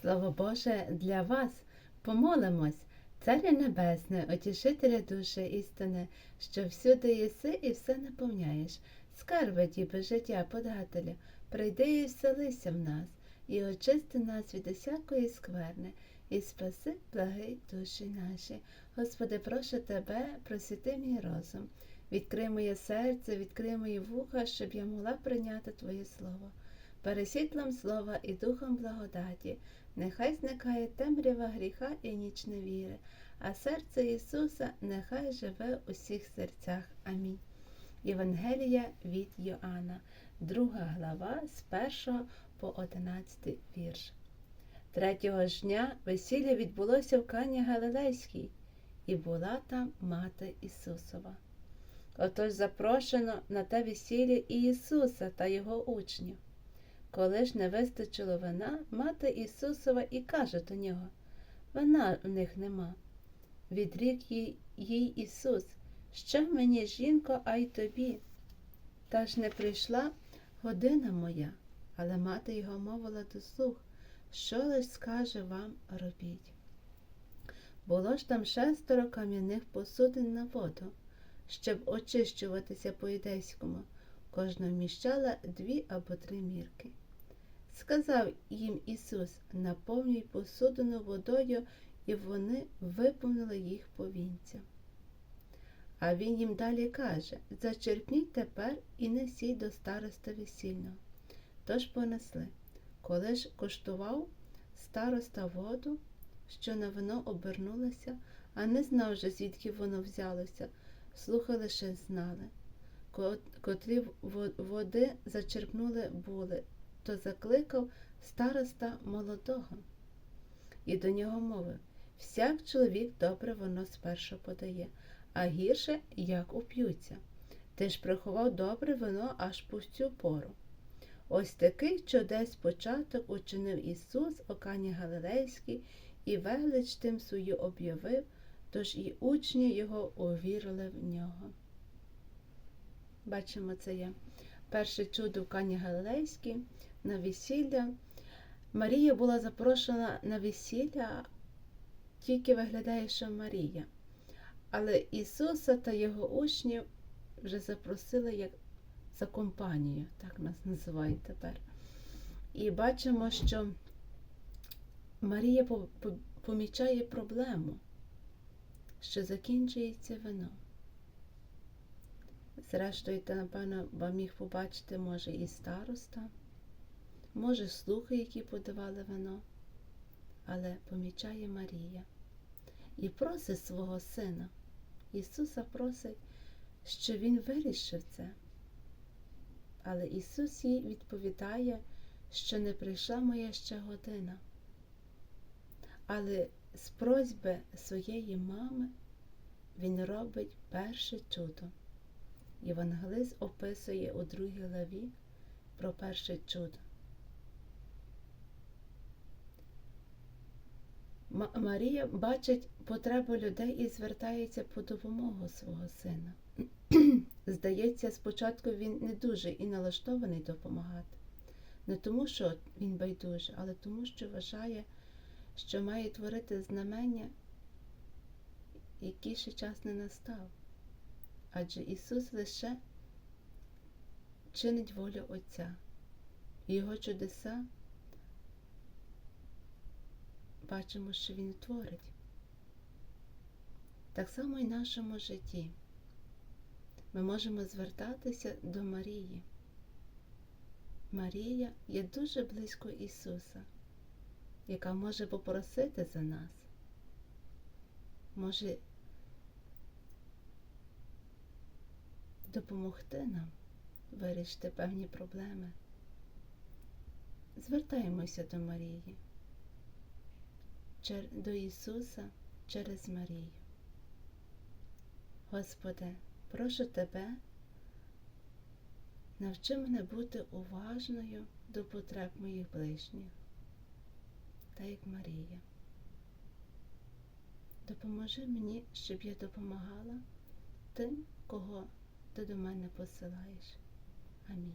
Слово Боже для вас. Помолимось, Царя Небесне, Отішителя душі істини, що всюди єси і все наповняєш. Скарби діби життя подателя, прийди і вселися в нас, і очисти нас від усякої скверни, і спаси, благи душі наші. Господи, прошу тебе, просвіти мій розум, відкрий моє серце, відкрий мої вуха, щоб я могла прийняти Твоє Слово. Пересвітлом слова і духом благодаті, нехай зникає темрява гріха і ніч невіри, а серце Ісуса нехай живе у всіх серцях. Амінь. Євангелія від Йоанна, друга глава з 1 по 11 вірш. Третього ж дня весілля відбулося в Кані Галилейській, і була там мати Ісусова. Отож запрошено на те весілля і Ісуса та його учнів. Коли ж не вистачило вина, мати Ісусова і каже до нього Вина в них нема. Відрік їй, їй Ісус, що мені, жінко, а й тобі. Та ж не прийшла година моя, але мати його мовила до слух, що лиш скаже вам робіть. Було ж там шестеро кам'яних посудин на воду, щоб очищуватися по юдейському, кожна вміщала дві або три мірки. Сказав їм Ісус, наповнюй посудину водою, і вони виповнили їх повінця. А він їм далі каже Зачерпніть тепер і несіть до староста весільного. Тож понесли. Коли ж коштував староста воду, що на вино обернулося, а не знав же, звідки воно взялося, слухи лише знали, котрі води зачерпнули були, то закликав староста молодого і до нього мовив всяк чоловік добре воно спершу подає, а гірше як уп'ються. Ти ж приховав добре вино аж по цю пору. Ось такий чудес початок учинив Ісус у Кані Галилейській і велич тим свою об'явив, тож і учні його увірили в нього. Бачимо, це є перше чудо в Кані Галилейській на весілля. Марія була запрошена на весілля, тільки виглядає, що Марія. Але Ісуса та його учнів вже запросили як за компанію, так нас називають тепер. І бачимо, що Марія помічає проблему, що закінчується вино. Зрештою, напевно, міг побачити, може, і староста, може, слухи, які подавали вино, але помічає Марія і просить свого сина. Ісуса просить, що Він вирішив це. Але Ісус їй відповідає, що не прийшла моя ще година. Але з просьби своєї мами Він робить перше чудо. Євангелист описує у другій главі про перше чудо. Марія бачить потребу людей і звертається по допомогу свого сина. Здається, спочатку він не дуже і налаштований допомагати. Не тому, що він байдужий, але тому, що вважає, що має творити знамення, який ще час не настав. Адже Ісус лише чинить волю Отця, Його чудеса бачимо, що Він творить. Так само і в нашому житті ми можемо звертатися до Марії. Марія є дуже близько Ісуса, яка може попросити за нас, може допомогти нам вирішити певні проблеми. Звертаємося до Марії, до Ісуса через Марію. Господи, прошу Тебе, навчи мене бути уважною до потреб моїх ближніх, так як Марія. Допоможи мені, щоб я допомагала тим, кого ти до мене посилаєш. Амінь.